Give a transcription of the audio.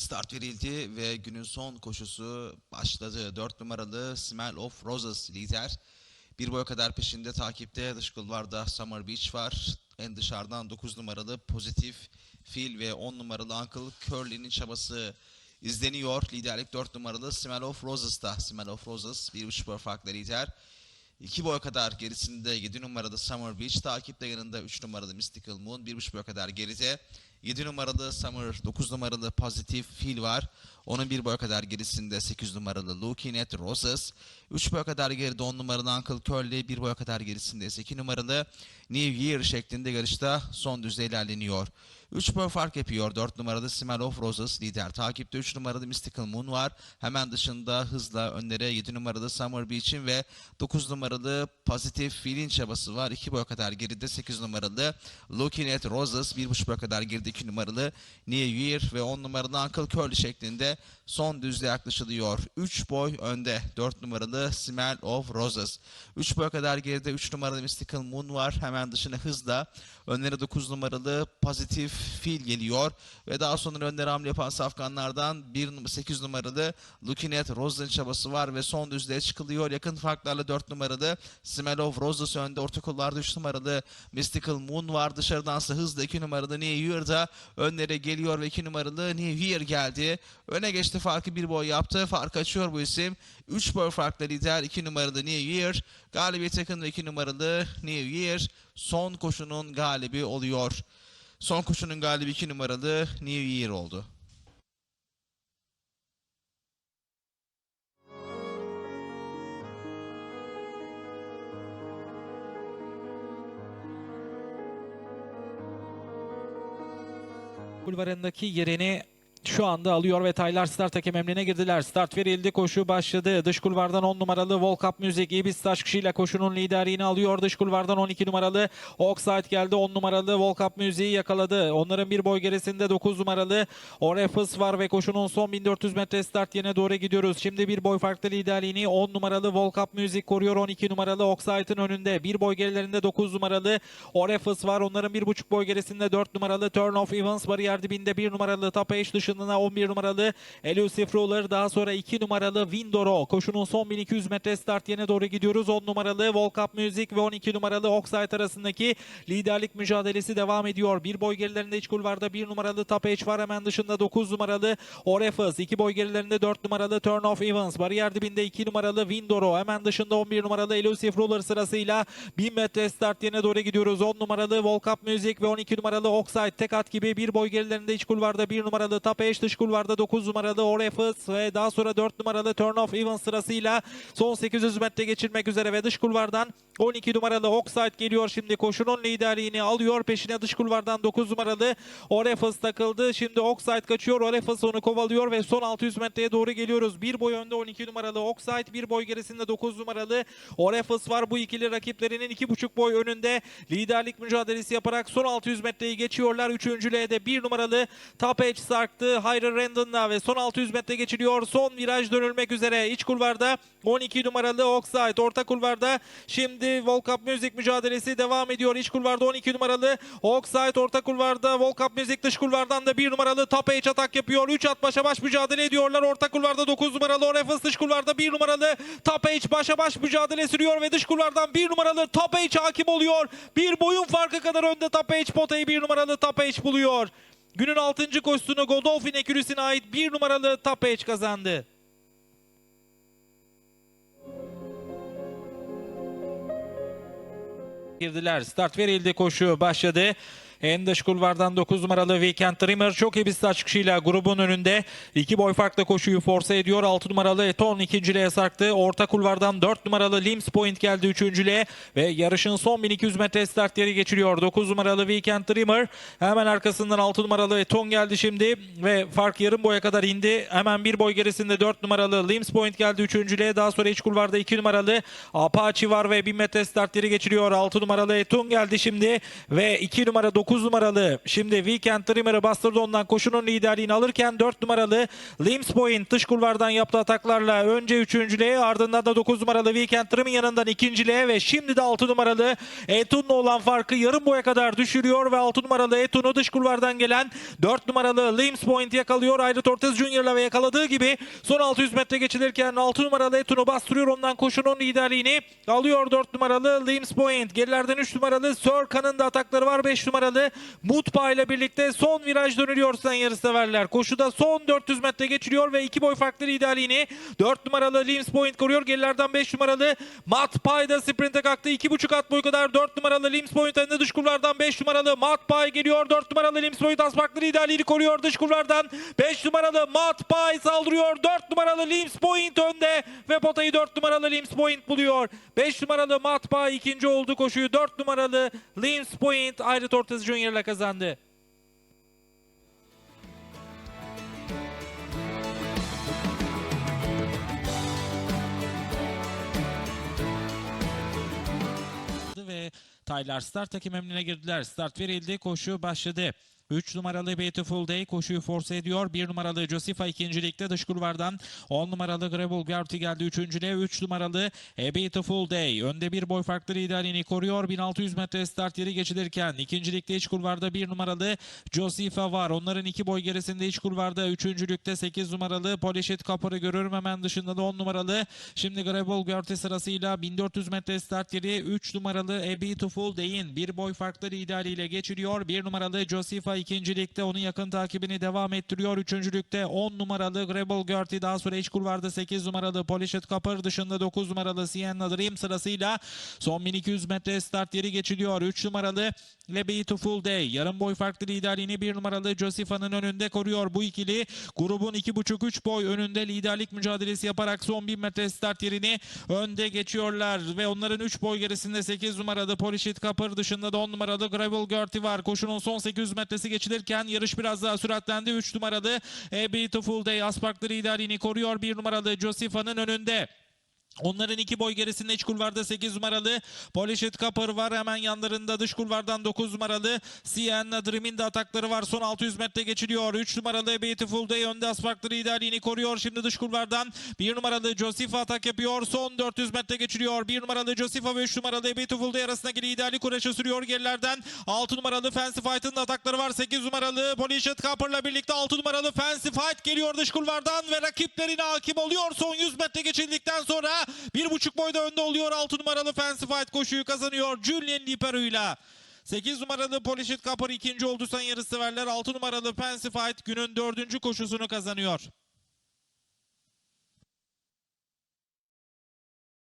Start verildi ve günün son koşusu başladı. 4 numaralı Smell of Roses lider. Bir boya kadar peşinde takipte dış kulvarda Summer Beach var. En dışarıdan 9 numaralı Pozitif Fil ve 10 numaralı Uncle Curly'nin çabası izleniyor. Liderlik 4 numaralı Smell of Roses'ta. Smell of Roses 1.5 boy farklı lider. 2 boy kadar gerisinde 7 numaralı Summer Beach takipte yanında 3 numaralı Mystical Moon 1.5 boy kadar geride. 7 numaralı Summer, 9 numaralı Positive Feel var. Onun bir boy kadar gerisinde 8 numaralı Looking at Roses. 3 boy kadar geride 10 numaralı Uncle Curly. 1 boy kadar gerisinde ise 2 numaralı New Year şeklinde yarışta son düzey ilerleniyor. 3 boy fark yapıyor. 4 numaralı Smell of Roses lider. Takipte 3 numaralı Mystical Moon var. Hemen dışında hızla önlere 7 numaralı Summer Beach'in ve 9 numaralı Positive Feel'in çabası var. 2 boy kadar geride 8 numaralı Looking at Roses. 1.5 boy kadar geride 2 numaralı New Year ve 10 numaralı Uncle Curly şeklinde son düzle yaklaşılıyor. 3 boy önde 4 numaralı Smell of Roses. 3 boy kadar geride 3 numaralı Mystical Moon var. Hemen dışına hızla önlere 9 numaralı Positive Feel geliyor ve daha sonra önlere hamle yapan safkanlardan 1 num- 8 numaralı Looking at Roses'ın çabası var ve son düzlüğe çıkılıyor. Yakın farklarla 4 numaralı Smell of Roses önde. Orta kollarda 3 numaralı Mystical Moon var. Dışarıdansa hızla 2 numaralı New Önlere geliyor ve 2 numaralı Year geldi. Öne geçti farkı bir boy yaptı. Fark açıyor bu isim. 3 boy farkla lider 2 numaralı Year. Galibiyet yakın ve 2 numaralı Year son koşunun galibi oluyor. Son koşunun galibi 2 numaralı New Year oldu. Kulvarındaki yerini şu anda alıyor ve Taylar start hakem emrine girdiler. Start verildi, koşu başladı. Dış kulvardan 10 numaralı Volkap Müzik İbiz Taşkışı'yla koşunun liderliğini alıyor. Dış kulvardan 12 numaralı Oxide geldi. 10 numaralı Volkap Müziği yakaladı. Onların bir boy gerisinde 9 numaralı Orefus var ve koşunun son 1400 metre start yerine doğru gidiyoruz. Şimdi bir boy farklı liderliğini 10 numaralı Volkap Müzik koruyor. 12 numaralı Oxide'ın önünde. Bir boy gerilerinde 9 numaralı Orefus var. Onların bir buçuk boy gerisinde 4 numaralı Turn of Evans bariyer dibinde 1 numaralı Top Age koşununa 11 numaralı Elusive Ruler daha sonra 2 numaralı Windoro. Koşunun son 1200 metre start yerine doğru gidiyoruz. 10 numaralı World Music ve 12 numaralı Oxide arasındaki liderlik mücadelesi devam ediyor. Bir boy gerilerinde iç kulvarda 1 numaralı Tapeç var. Hemen dışında 9 numaralı Orefas. 2 boy gerilerinde 4 numaralı Turn of Evans. Bariyer dibinde 2 numaralı Windoro. Hemen dışında 11 numaralı Elusive Ruler sırasıyla 1000 metre start yerine doğru gidiyoruz. 10 numaralı World Music ve 12 numaralı Oxide tek at gibi bir boy gerilerinde iç kulvarda 1 numaralı Tapeç 5 dış kulvarda 9 numaralı Orefis ve daha sonra 4 numaralı Turnoff Even sırasıyla son 800 metre geçirmek üzere ve dış kulvardan 12 numaralı Oxide geliyor şimdi koşunun liderliğini alıyor. Peşine dış kulvardan 9 numaralı Orefis takıldı. Şimdi Oxide kaçıyor. Orefis onu kovalıyor ve son 600 metreye doğru geliyoruz. Bir boy önde 12 numaralı Oxide, bir boy gerisinde 9 numaralı Orefis var. Bu ikili rakiplerinin 2,5 boy önünde liderlik mücadelesi yaparak son 600 metreyi geçiyorlar. Üçüncülüğe de 1 numaralı Tapage sarktı sarktı Hayri Randon'la ve son 600 metre geçiliyor. Son viraj dönülmek üzere. İç kulvarda 12 numaralı Oxide. Orta kulvarda şimdi Volkap Music mücadelesi devam ediyor. İç kulvarda 12 numaralı Oxide. Orta kulvarda Volkap Music. Dış kulvardan da 1 numaralı Top Edge atak yapıyor. 3 at başa baş mücadele ediyorlar. Orta kulvarda 9 numaralı Orefus. Dış kulvarda 1 numaralı Top Edge başa baş mücadele sürüyor ve dış kulvardan 1 numaralı Top Edge hakim oluyor. Bir boyun farkı kadar önde Top Edge potayı 1 numaralı Top Edge buluyor. Günün 6. koşusunu Godolphin ekürüsüne ait 1 numaralı Top Edge kazandı. girdiler. Start verildi koşu başladı. En dış kulvardan 9 numaralı Weekend Dreamer çok iyi bir çıkışıyla grubun önünde. iki boy farklı koşuyu force ediyor. 6 numaralı Eton ikinciliğe sarktı. Orta kulvardan 4 numaralı Lims Point geldi üçüncülüğe ve yarışın son 1200 metre start yeri geçiriyor. 9 numaralı Weekend Dreamer hemen arkasından 6 numaralı Eton geldi şimdi ve fark yarım boya kadar indi. Hemen bir boy gerisinde 4 numaralı Lims Point geldi üçüncülüğe. Daha sonra iç kulvarda 2 numaralı Apache var ve 1000 metre start yeri geçiriyor. 6 numaralı Eton geldi şimdi ve 2 numara 9 9 numaralı. Şimdi Weekend Trimmer'ı bastırdı ondan koşunun liderliğini alırken 4 numaralı Lims Point dış kulvardan yaptığı ataklarla önce 3. ardından da 9 numaralı Weekend Trimmer yanından 2. ve şimdi de 6 numaralı Etun'la olan farkı yarım boya kadar düşürüyor ve 6 numaralı Etun'u dış kulvardan gelen 4 numaralı Lims Point yakalıyor. Ayrı Ortiz Junior'la ve yakaladığı gibi son 600 metre geçilirken 6 numaralı Etun'u bastırıyor. Ondan koşunun liderliğini alıyor 4 numaralı Lims Point. Gerilerden 3 numaralı Sörkan'ın da atakları var. 5 numaralı Mutpa ile birlikte son viraj dönülüyor sayın yarışseverler. Koşuda son 400 metre geçiliyor ve 2 boy farklı liderliğini 4 numaralı Lims Point koruyor. Gerilerden 5 numaralı Matpay da sprinte kalktı. 2,5 at boy kadar 4 numaralı Lims Point önünde dış kulvardan 5 numaralı Matpay geliyor. 4 numaralı Lims Point az farklı liderliğini koruyor dış kulvardan. 5 numaralı Matpay saldırıyor. 4 numaralı Lims Point önde ve potayı 4 numaralı Lims Point buluyor. 5 numaralı Matpay ikinci oldu koşuyu. 4 numaralı Lims Point Ayrı Ortiz Junior ile kazandı. ve Tyler Start takım emrine girdiler. Start verildi. Koşu başladı. 3 numaralı Beautiful Day koşuyu force ediyor. 1 numaralı Josifa ikincilikte dış kulvardan. 10 numaralı Gravel Gertie geldi üçüncülüğe. 3 numaralı A Beautiful Day. Önde bir boy farklı liderliğini koruyor. 1600 metre start yeri geçilirken. ikincilikte iç kulvarda 1 numaralı Josifa var. Onların iki boy gerisinde iç kulvarda. Üçüncülükte 8 numaralı Polishit Kapar'ı görüyorum. Hemen dışında da 10 numaralı. Şimdi Gravel Gertie sırasıyla 1400 metre start yeri 3 numaralı A Beautiful Day'in bir boy farklı liderliğiyle geçiliyor. 1 numaralı Josifa ikincilikte onun yakın takibini devam ettiriyor. Üçüncülükte 10 numaralı Gravel Gertie daha sonra iç kulvarda 8 numaralı Polishit Kapar dışında 9 numaralı Sienna Dream sırasıyla son 1200 metre start yeri geçiliyor. 3 numaralı Le Beautiful Day yarım boy farklı liderliğini 1 numaralı Josifa'nın önünde koruyor. Bu ikili grubun 2,5-3 boy önünde liderlik mücadelesi yaparak son 1000 metre start yerini önde geçiyorlar ve onların 3 boy gerisinde 8 numaralı Polishit Kapır dışında da 10 numaralı Gravel Gertie var. Koşunun son 800 metresi geçilirken yarış biraz daha süratlendi. 3 numaralı A Beautiful Day Asparklı liderliğini koruyor. 1 numaralı Josifa'nın önünde. Onların iki boy gerisinde iç kulvarda 8 numaralı Polishit Kapır var. Hemen yanlarında dış kulvardan 9 numaralı Sienna Dream'in de atakları var. Son 600 metre geçiliyor. 3 numaralı Beautiful Day önde asfaltlı liderliğini koruyor. Şimdi dış kulvardan 1 numaralı Josifa atak yapıyor. Son 400 metre geçiliyor. 1 numaralı Josifa ve 3 numaralı Beautiful Day arasındaki liderlik uğraşı sürüyor gerilerden. 6 numaralı Fancy Fight'ın atakları var. 8 numaralı Polishit Kapır'la birlikte 6 numaralı Fancy Fight geliyor dış kulvardan ve rakiplerine hakim oluyor. Son 100 metre geçildikten sonra bir buçuk boyda önde oluyor 6 numaralı Fancy Fight koşuyu kazanıyor Julian Lipero'yla. 8 numaralı Polishit Kapır ikinci oldu sayın yarışseverler. 6 numaralı Fancy Fight günün dördüncü koşusunu kazanıyor.